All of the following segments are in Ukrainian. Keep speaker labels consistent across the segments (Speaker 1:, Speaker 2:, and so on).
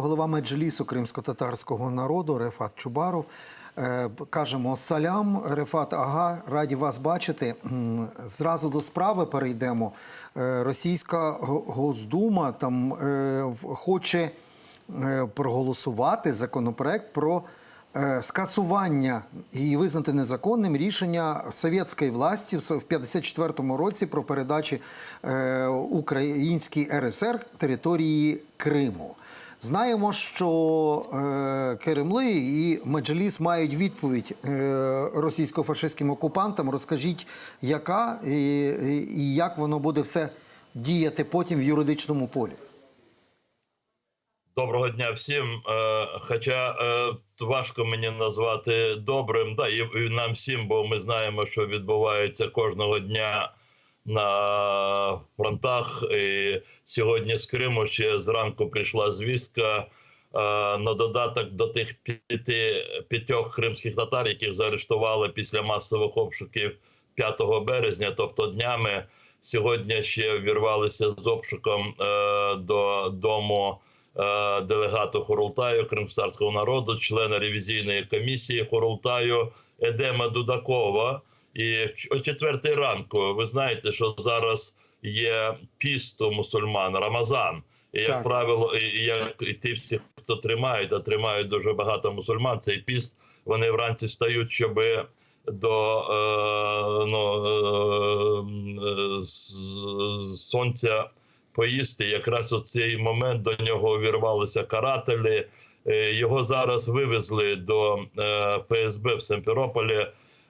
Speaker 1: Голова меджлісу кримсько-татарського народу Рефат Чубаров. Е, Кажемо салям, Рефат, ага, раді вас бачити. Зразу до справи перейдемо. Е, Російська Госдума там е, хоче проголосувати законопроект про скасування і визнати незаконним рішення совєтської власті в с- в 54-му році про передачі українській РСР території Криму. Знаємо, що е, Керемли і Меджліс мають відповідь е, російсько-фашистським окупантам. Розкажіть, яка і, і- як воно буде все діяти потім в юридичному полі.
Speaker 2: Доброго дня всім. Е, Хоча е, важко мені назвати добрим, да, і нам всім, бо ми знаємо, що відбувається кожного дня на фронтах. І сьогодні з Криму ще зранку прийшла звістка. е, На додаток до тих п'яти п'ятьох кримських татар, яких заарештували після масових обшуків 5 березня, тобто днями, сьогодні ще вірвалися з обшуком е, до дому е, делегату Хорултаю кримстарського народу, члена ревізійної комісії Хорултаю Едема Дудакова. І о четвертій ранку ви знаєте, що зараз є піст у мусульман Рамазан. І як
Speaker 1: Так.
Speaker 2: правило, і, як і ті всі, хто тримають, а тримають дуже багато мусульман, цей піст вони вранці встають, щоб до е, ну, е, з сонця поїсти. Якраз у цей момент до нього увірвалися карателі. Е, Його зараз вивезли до е, ФСБ в Симферополі.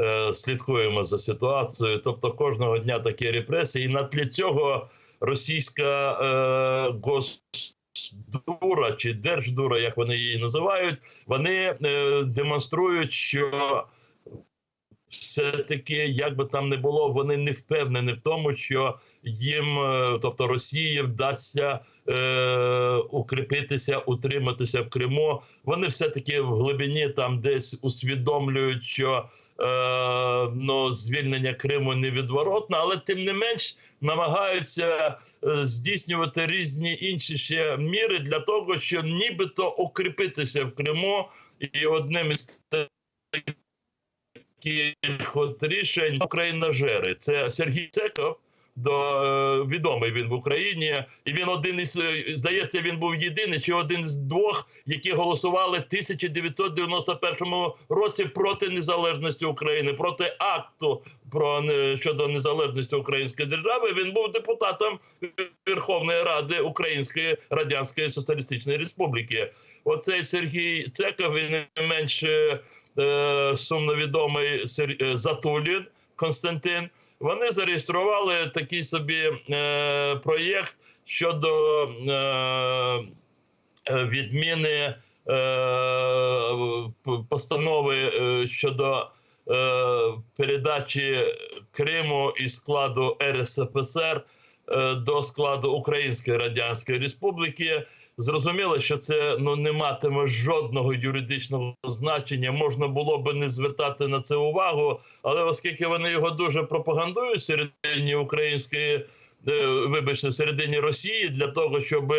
Speaker 2: Е, Слідкуємо за ситуацією. Тобто кожного дня такі репресії. І на тлі цього російська е, госдура чи держдура, як вони її називають, вони е, демонструють, що все-таки, як би там не було, вони не впевнені в тому, що їм, е, тобто Росії, вдасться е, укріпитися, утриматися в Криму. Вони все-таки в глибині там десь усвідомлюють, що е, ну, звільнення Криму невідворотне, але тим не менш намагаються е, здійснювати різні інші ще міри для того, щоб нібито укріпитися в Криму. І одним із от рішень Українажери. Це Сергій Цеков. До е, відомий він в Україні, і він один із е, здається, він був єдиний чи один з двох, які голосували в 1991 році проти незалежності України, проти акту про не- щодо незалежності української держави. Він був депутатом Верховної Ради Української Радянської Соціалістичної Республіки. Оцей Сергій Цеков він менш е, е, сумновідомий Сер- е, Затулін Константин. Вони зареєстрували такий собі е, проєкт щодо е, е, відміни е, постанови е, щодо е, передачі Криму із складу РСФСР е, до складу Української Радянської Республіки. Зрозуміло, що це ну не матиме жодного юридичного значення. Можна було би не звертати на це увагу, але оскільки вони його дуже пропагандують всередині української, е, вибачте, всередині Росії для того, щоб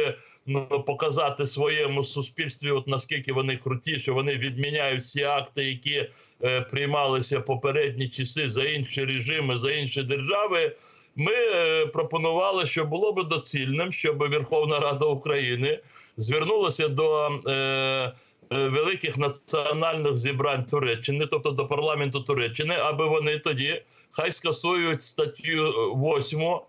Speaker 2: ну показати своєму суспільстві, от наскільки вони круті, що вони відміняють всі акти, які е, приймалися попередні часи за інші режими, за інші держави. Ми е, пропонували, що було би доцільним, щоб Верховна Рада України звернулася до е, е, великих національних зібрань Туреччини, тобто до парламенту Туреччини, аби вони тоді хай скасують статтю 8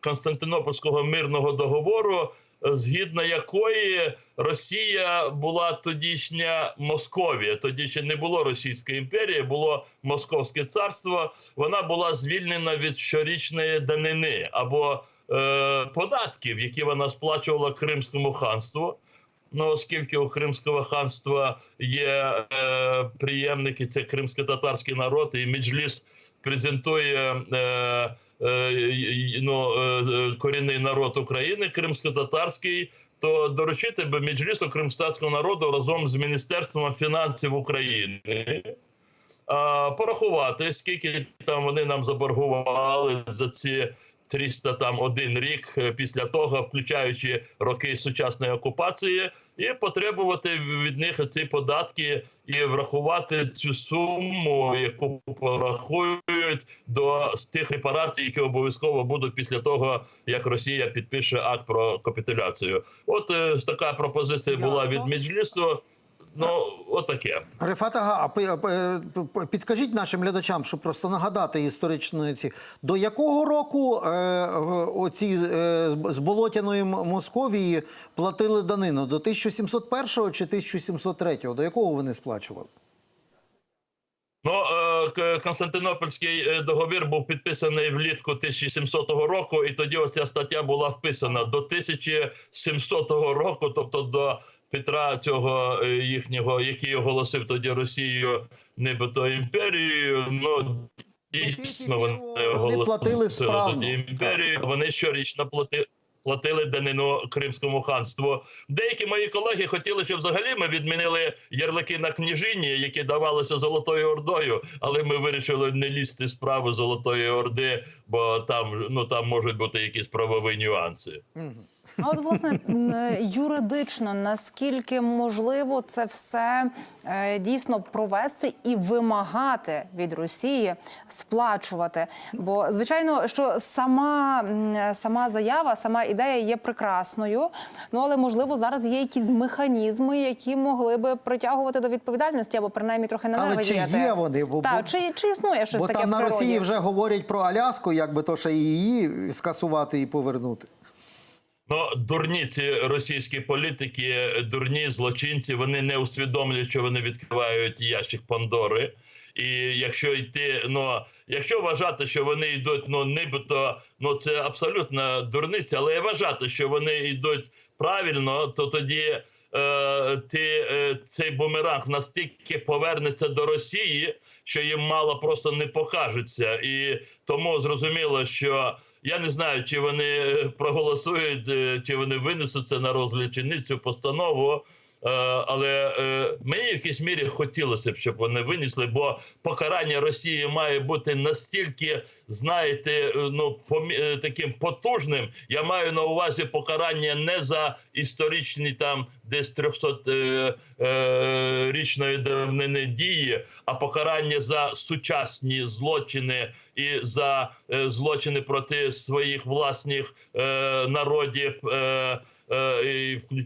Speaker 2: Константинопольського мирного договору, згідно якої Росія була тодішня Московія. Тоді ще не було Російської імперії, було Московське царство. Вона була звільнена від щорічної данини або е, податків, які вона сплачувала Кримському ханству. Ну, оскільки у Кримського ханства є е, приємники, це кримсько-татарський народ, і Меджліс презентує е, ну, е, е, корінний народ України, кримсько-татарський, то доручити би Меджлісу кримськотатарського народу разом з Міністерством фінансів України. а, Порахувати, скільки там вони нам заборгували за ці 300 там один рік е, після того, включаючи роки сучасної окупації, і потребувати від них ці податки і врахувати цю суму, яку порахують до тих репарацій, які обов'язково будуть після того, як Росія підпише акт про капітуляцію. От е, така пропозиція була від Меджлісу. Ну, отаке.
Speaker 1: Рефат Ага, а п- підкажіть нашим глядачам, щоб просто нагадати історичної ці до якого року е, оці е, з Болотяної Московії платили данину? До 1701 чи 1703? До якого вони сплачували?
Speaker 2: Ну, е, Константинопольський е, договір був підписаний влітку 1700 року, і тоді оця стаття була вписана до 1700 року, тобто до Петра цього е, їхнього, який оголосив тоді Росію нібито імперією. Ну дійсно вони
Speaker 1: Вони платили
Speaker 2: тоді імперію. Вони щорічно платили. Платили данину Кримському ханству. Деякі мої колеги хотіли, щоб взагалі ми відмінили ярлики на княжині, які давалися Золотою Ордою, але ми вирішили не лізти справи Золотої Орди, бо там ну там можуть бути якісь правові нюанси.
Speaker 3: А от власне е, юридично наскільки можливо це все е, дійсно провести і вимагати від Росії сплачувати? Бо звичайно, що сама, сама заява, сама ідея є прекрасною. Ну але можливо зараз є якісь механізми, які могли би притягувати до відповідальності або принаймні трохи
Speaker 1: Але чи є вони? Бо-
Speaker 3: Так,
Speaker 1: бо-
Speaker 3: чи, чи існує щось
Speaker 1: Бо
Speaker 3: таке
Speaker 1: там
Speaker 3: в
Speaker 1: на? Росії вже говорять про Аляску, якби то ще її скасувати і повернути.
Speaker 2: Ну, дурні ці російські політики, дурні злочинці, вони не усвідомлюють, що вони відкривають ящик Пандори. І якщо йти, ну якщо вважати, що вони йдуть, ну нібито, ну це абсолютно дурниця, але вважати, що вони йдуть правильно, то тоді е, ти, е, цей бумеранг настільки повернеться до Росії, що їм мало просто не покажеться. І тому зрозуміло, що я не знаю, чи вони е, проголосують, е, чи вони винесуть це на розгляд, чи ні цю постанову. Е, Але мені в якійсь мірі хотілося б, щоб вони винесли, бо покарання Росії має бути настільки, знаєте, е, ну помі- е, таким потужним. Я маю на увазі покарання не за історичні там десь 300 е, річної давнини дії, а покарання за сучасні злочини і за злочини проти своїх власних народів.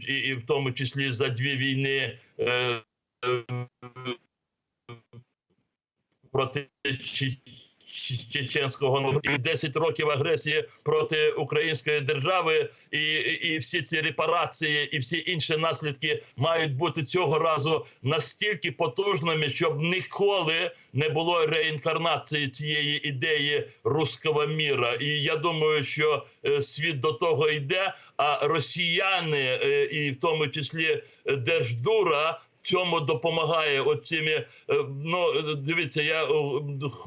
Speaker 2: І, в тому числі за дві війни проти Чеченського народу, і 10 років агресії проти української держави, і, і, всі ці репарації, і всі інші наслідки мають бути цього разу настільки потужними, щоб ніколи не було реінкарнації цієї ідеї руського міра. І я думаю, що е, світ до того йде. А росіяни, е, і в тому числі е, Держдура. Цьому допомагає оціми. е, Ну дивіться, я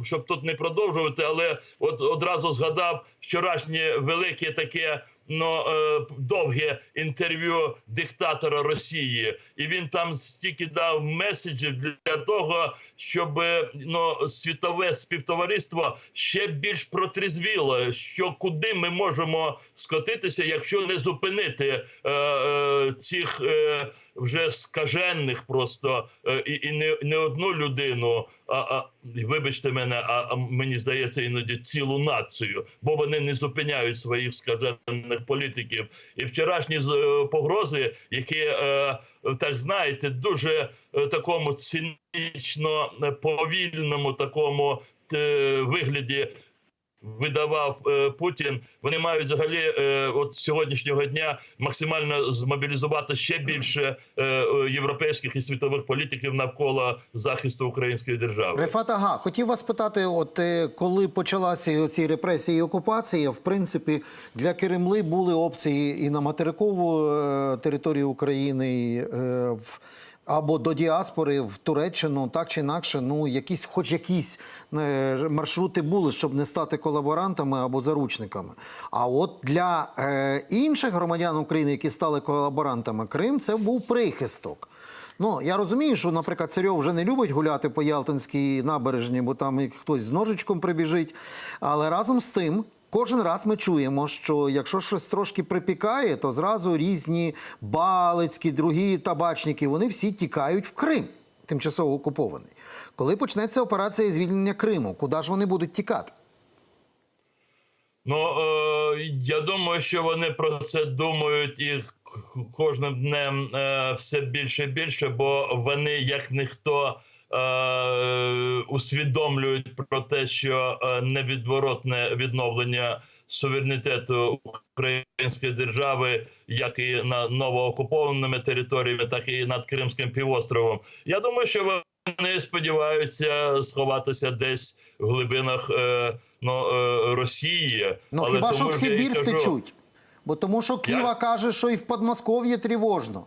Speaker 2: щоб тут не продовжувати, але от одразу згадав вчорашнє велике таке. Ну, е, довге інтерв'ю диктатора Росії, і він там стільки дав меседжів для того, щоб е, ну, світове співтовариство ще більш протрезвіло, що куди ми можемо скотитися, якщо не зупинити е, е, цих е, вже скажених просто е, і, і не, не одну людину, а, а вибачте мене, а, а мені здається, іноді цілу націю, бо вони не зупиняють своїх скажених політиків. І вчорашні е, погрози, які е, так знаєте, дуже такому цинічно повільному такому вигляді видавав е, Путін. Вони мають взагалі е, от сьогоднішнього дня максимально змобілізувати ще більше е, європейських і світових політиків навколо захисту української держави.
Speaker 1: Рефат Ага, хотів вас питати, от коли почалися ці репресії і окупації, в принципі, для Кремли були опції і на материкову територію України, і, в або до діаспори в Туреччину, так чи інакше, ну якісь, хоч якісь е, маршрути були, щоб не стати колаборантами або заручниками. А от для е, інших громадян України, які стали колаборантами, Крим це був прихисток. Ну, я розумію, що, наприклад, Царьов вже не любить гуляти по Ялтинській набережні, бо там хтось з ножичком прибіжить. Але разом з тим, кожен раз ми чуємо, що якщо щось трошки припікає, то зразу різні балицькі, другі табачники, вони всі тікають в Крим, тимчасово окупований. Коли почнеться операція звільнення Криму, куди ж вони будуть тікати?
Speaker 2: Ну е, я думаю, що вони про це думають і кожним днем е, все більше і більше, бо вони, як ніхто, усвідомлюють про те, що е, невідворотне відновлення суверенітету української держави, як і на новоокупованими територіями, так і над Кримським півостровом. Я думаю, що вони сподіваються сховатися десь в глибинах е, ну, е, Росії.
Speaker 1: Ну
Speaker 2: Але
Speaker 1: хіба що в Сибір втечуть? Бо тому що Ківа каже, що і в Подмосков'ї тривожно.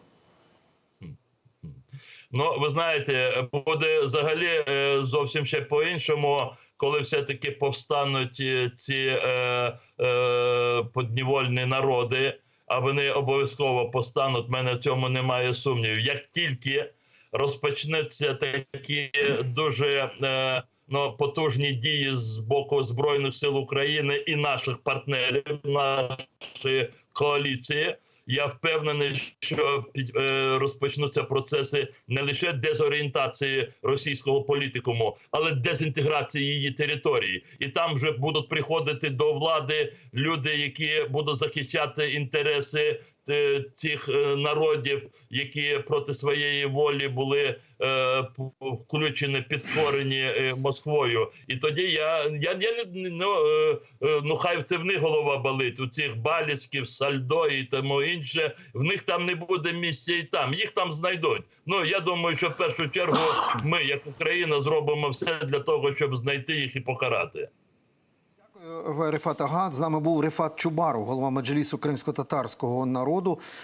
Speaker 2: Ну, ви знаєте, буде взагалі е, зовсім ще по-іншому, коли все-таки повстануть е, ці е, е, поднівольні народи, а вони обов'язково постануть. в мене в цьому немає сумнівів. Як тільки розпочнуться такі дуже е, ну, потужні дії з боку Збройних сил України і наших партнерів, нашої коаліції. Я впевнений, що е, розпочнуться процеси не лише дезорієнтації російського політикуму, але дезінтеграції її території. І там вже будуть приходити до влади люди, які будуть захищати інтереси цих е, народів, які проти своєї волі були е, включені, підкорені е, Москвою. І тоді я, я, я не ну, е, е, ну хай це в них голова болить. У цих баліцьків, сальдо і тому інше. В них там не буде місця і там. Їх там знайдуть. Ну я думаю, що в першу чергу ми, як Україна, зробимо все для того, щоб знайти їх і покарати.
Speaker 1: Дякую, Рефат Ага. З нами був Рефат Чубаров, голова меджлісу кримсько-татарського народу.